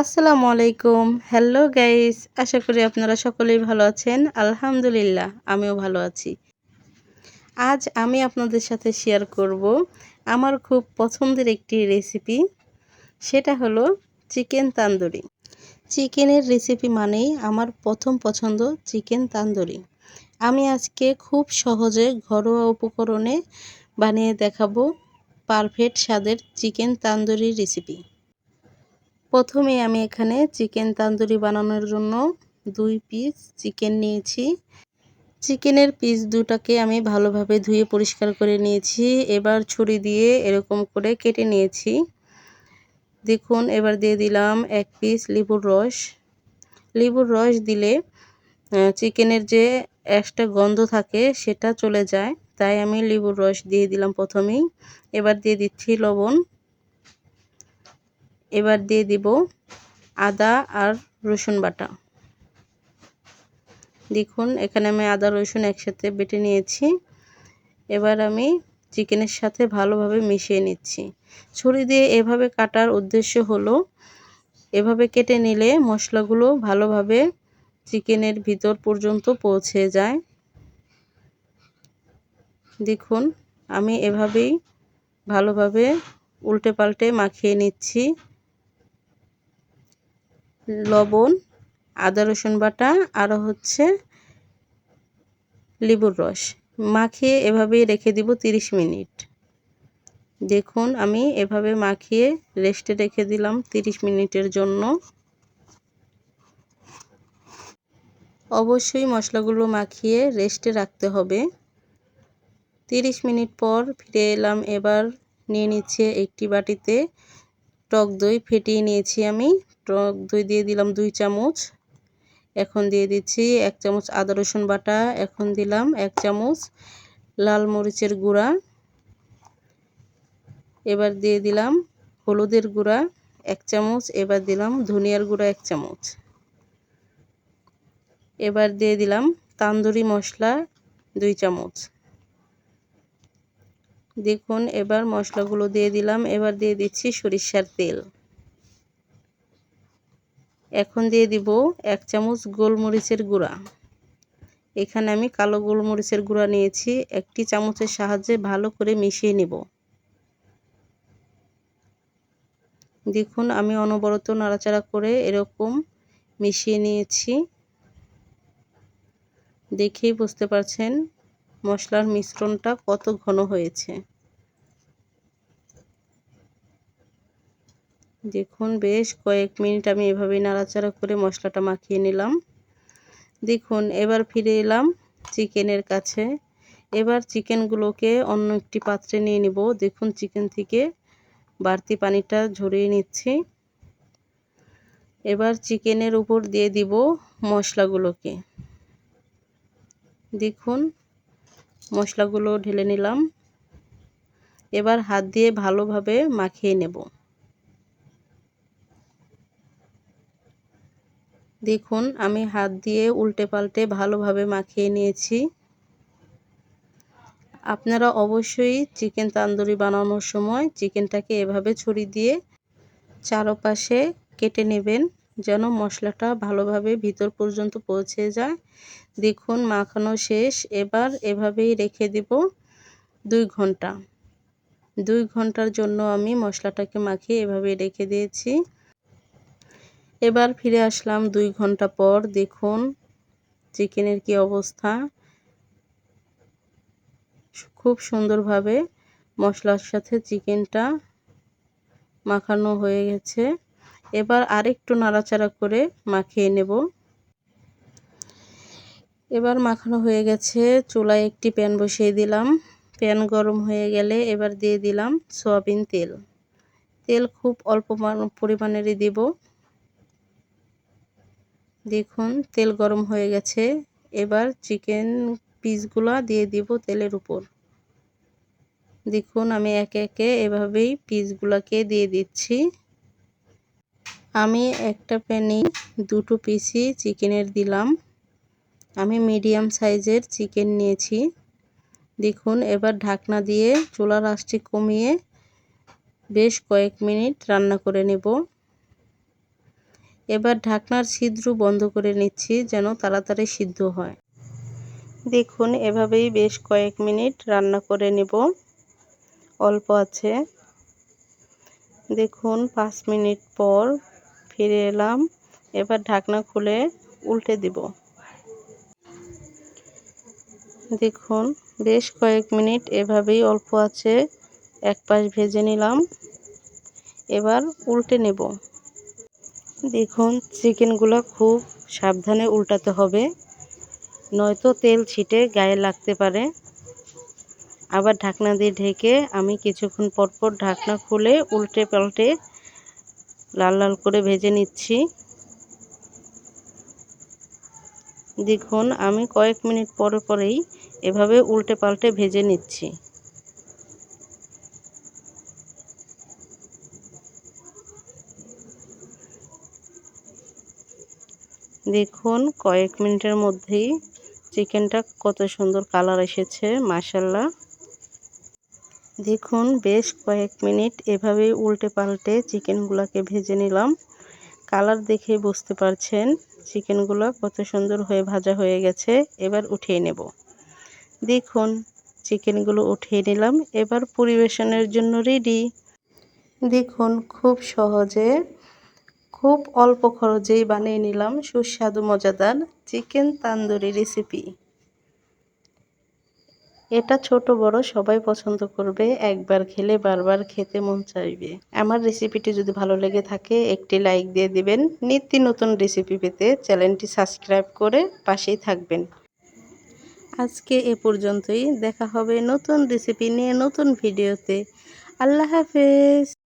আসসালামু আলাইকুম। Hello guys আশা করি আপনারা সকলেই ভালো আছেন। আলহামদুলিল্লাহ, আমিও ভালো আছি। আজ আমি আপনাদের সাথে শেয়ার করব আমার খুব পছন্দের একটি রেসিপি সেটা হলো চিকেন তান্দুরি। চিকেনের রেসিপি মানেই আমার প্রথম পছন্দ চিকেন তান্দুরি। আমি আজকে খুব সহজে ঘরোয়া উপকরণে বানিয়ে দেখাবো পারফেক্ট স্বাদের চিকেন তান্দুরি রেসিপি প্রথমে আমি এখানে চিকেন তান্দুরি বানানোর জন্য দুই পিস চিকেন নিয়েছি। চিকেনের পিস দুটাকে আমি ভালোভাবে ধুয়ে পরিষ্কার করে নিয়েছি। এবার ছুরি দিয়ে এরকম করে কেটে নিয়েছি। দেখুন, এবার দিয়ে দিলাম এক পিস লেবুর রস। লেবুর রস দিলে চিকেনের যে একটা গন্ধ থাকে সেটা চলে যায়। তাই আমি লেবুর রস দিয়ে দিলাম প্রথমেই। এবার দিয়ে দিচ্ছি লবণ। এবার দিয়ে দিব আদা আর রসুন বাটা। দেখুন, এখানে আমি আদা, রসুন একসাথে বেটে নিয়েছি। এবার আমি চিকেনের সাথে ভালোভাবে মিশিয়ে নিচ্ছি। ছুরি দিয়ে এভাবে কাটার উদ্দেশ্য হলো, এভাবে কেটে নিলে মশলাগুলো ভালোভাবে চিকেনের ভিতর পর্যন্ত পৌঁছে যায়। দেখুন, আমি এভাবেই ভালোভাবে উল্টে পাল্টে মাখিয়ে নিচ্ছি। লবণ, আদা, রসুন বাটা, আর হচ্ছে লেবুর রস। মাখিয়ে এভাবেই রেখে দিব 30 মিনিট। দেখুন, আমি এভাবে মাখিয়ে রেস্টে রেখে দিলাম 30 মিনিটের জন্য। অবশ্যই মশলাগুলো মাখিয়ে রেস্টে রাখতে হবে। 30 মিনিট পর ফিরে এলাম, এবার নিয়ে নিচ্ছে একটি বাটিতে। টক দই ফেটিয়ে নিয়েছি আমি। টক দই দিয়ে দিলাম দুই চামচ। এখন দিয়ে দিচ্ছি এক চামচ আদা, রসুন বাটা। এখন দিলাম এক চামচ লাল মরিচের গুঁড়া। এবার দিয়ে দিলাম হলুদের গুঁড়া এক চামচ, এবার দিলাম ধনিয়ার গুঁড়া এক চামচ। এবার দিয়ে দিলাম তান্দুরি মশলা দুই চামচ। দেখুন, এবার মশলাগুলো দিয়ে দিলাম। এবার দিয়ে দিচ্ছি সরিষার তেল। এখন দিয়ে দিব এক চামচ গোলমরিচের গুঁড়া। এখানে আমি কালো গোলমরিচের গুঁড়া নিয়েছি, একটি চামচের সাহায্যে ভালো করে মিশিয়ে নেব। দেখুন, আমি অনবরত নাড়াচাড়া করে এরকম মিশিয়ে নিয়েছি। দেখেই বুঝতে পারছেন মশলার মিশ্রণটা কত ঘন হয়েছে। দেখুন, বেশ কয়েক মিনিট আমি এভাবেই নাড়াচাড়া করে মশলাটা মাখিয়ে নিলাম। দেখুন, এবার ফিরে এলাম চিকেনের কাছে। এবার চিকেনগুলোকে অন্য একটি পাত্রে নিয়ে নিব। দেখুন, চিকেন থেকে বাড়তি পানিটা ঝরিয়ে নিচ্ছি। এবার চিকেনের উপর দিয়ে দিব মশলাগুলোকে। দেখুন, মশলাগুলো ঢেলে নিলাম। এবার হাত দিয়ে ভালোভাবে মাখিয়ে নেব। দেখুন, আমি হাত দিয়ে উল্টে পাল্টে ভালোভাবে মাখিয়ে নিয়েছি। আপনারা অবশ্যই চিকেন তান্দুরি বানানোর সময় চিকেনটাকে এভাবে ছুরি দিয়ে চারপাশে কেটে নেবেন, যেন মশলাটা ভালোভাবে ভিতর পর্যন্ত পৌঁছে যায়। দেখুন, মাখানো শেষ। এবার এভাবেই রেখে দেব দুই ঘণ্টা। দুই ঘণ্টার জন্য আমি মশলাটাকে মাখিয়ে এভাবে রেখে দিয়েছি। এবার ফিরে আসলাম দুই ঘণ্টা পর। দেখুন, চিকেনের কি অবস্থা। খুব সুন্দরভাবে মশলার সাথে চিকেনটা মাখানো হয়ে গেছে। এবার আরেকটু নাড়াচাড়া করে মাখিয়ে নেব। এবার মাখানো হয়ে গেছে। চুলায় একটি প্যান বসিয়ে দিলাম। প্যান গরম হয়ে গেলে এবার দিয়ে দিলাম সয়াবিন তেল। তেল খুব অল্প পরিমাণেরই দেব। দেখুন, তেল গরম হয়ে গেছে। এবার চিকেন পিসগুলা দিয়ে দিব তেলের উপর। দেখুন, আমি একে একে এভাবেই পিসগুলাকে দিয়ে দিচ্ছি। আমি একটা প্যানে দুটো পিসই চিকেনের দিলাম। আমি মিডিয়াম সাইজের চিকেন নিয়েছি। দেখুন, এবার ঢাকনা দিয়ে চুলার আঁচটি কমিয়ে বেশ কয়েক মিনিট রান্না করে নেব। এবার ঢাকনার ছিদ্র বন্ধ করে নিচ্ছি যেন তাড়াতাড়ি সিদ্ধ হয়। দেখুন, এভাবেই বেশ কয়েক মিনিট রান্না করে নেব। অল্প আছে। দেখুন, পাঁচ মিনিট পর ফিরে এলাম। এবার ঢাকনা খুলে উল্টে দিব। দেখুন, বেশ কয়েক মিনিট এভাবেই অল্প আছে। এক পাশ ভেজে নিলাম। এবার উল্টে নেব। দেখুন, চিকেনগুলো খুব সাবধানে উল্টাতে হবে। নয়তো তেল ছিটে গায়ে লাগতে পারে। আবার ঢাকনা দিয়ে ঢেকে আমি কিছুক্ষণ পরপর ঢাকনা খুলে উল্টে পাল্টে লাল লাল করে ভেজে নিচ্ছি। দেখুন, আমি কয়েক মিনিট পরে পরেই এভাবে উল্টে পাল্টে ভেজে নিচ্ছি। দেখুন, কয়েক মিনিটের মধ্যেই চিকেনটা কত সুন্দর কালার এসেছে মাসাল্লাহ দেখুন, বেশ কয়েক মিনিট এভাবেই উল্টে পাল্টে চিকেনগুলোকে ভেজে নিলাম। কালার দেখে বুঝতে পারছেন, চিকেনগুলো কত সুন্দর হয়ে ভাজা হয়ে গেছে, এবার উঠিয়ে নেব। দেখুন, চিকেনগুলো উঠিয়ে নিলাম, এবার পরিবেশনের জন্য রেডি। দেখুন, খুব সহজে খুব অল্প খরচেই বানিয়ে নিলাম সুস্বাদু মজাদার চিকেন তান্দুরি রেসিপি। এটা ছোট, বড়, সবাই পছন্দ করবে, একবার খেলে বারবার খেতে মন চাইবে। আমার রেসিপিটি যদি ভালো লেগে থাকে, একটি লাইক দিয়ে দিবেন। নিত্য নতুন রেসিপি পেতে চ্যানেলটি সাবস্ক্রাইব করে পাশেই থাকবেন। আজকে এ পর্যন্তই। দেখা হবে নতুন রেসিপি নিয়ে নতুন ভিডিওতে। আল্লাহ হাফেজ।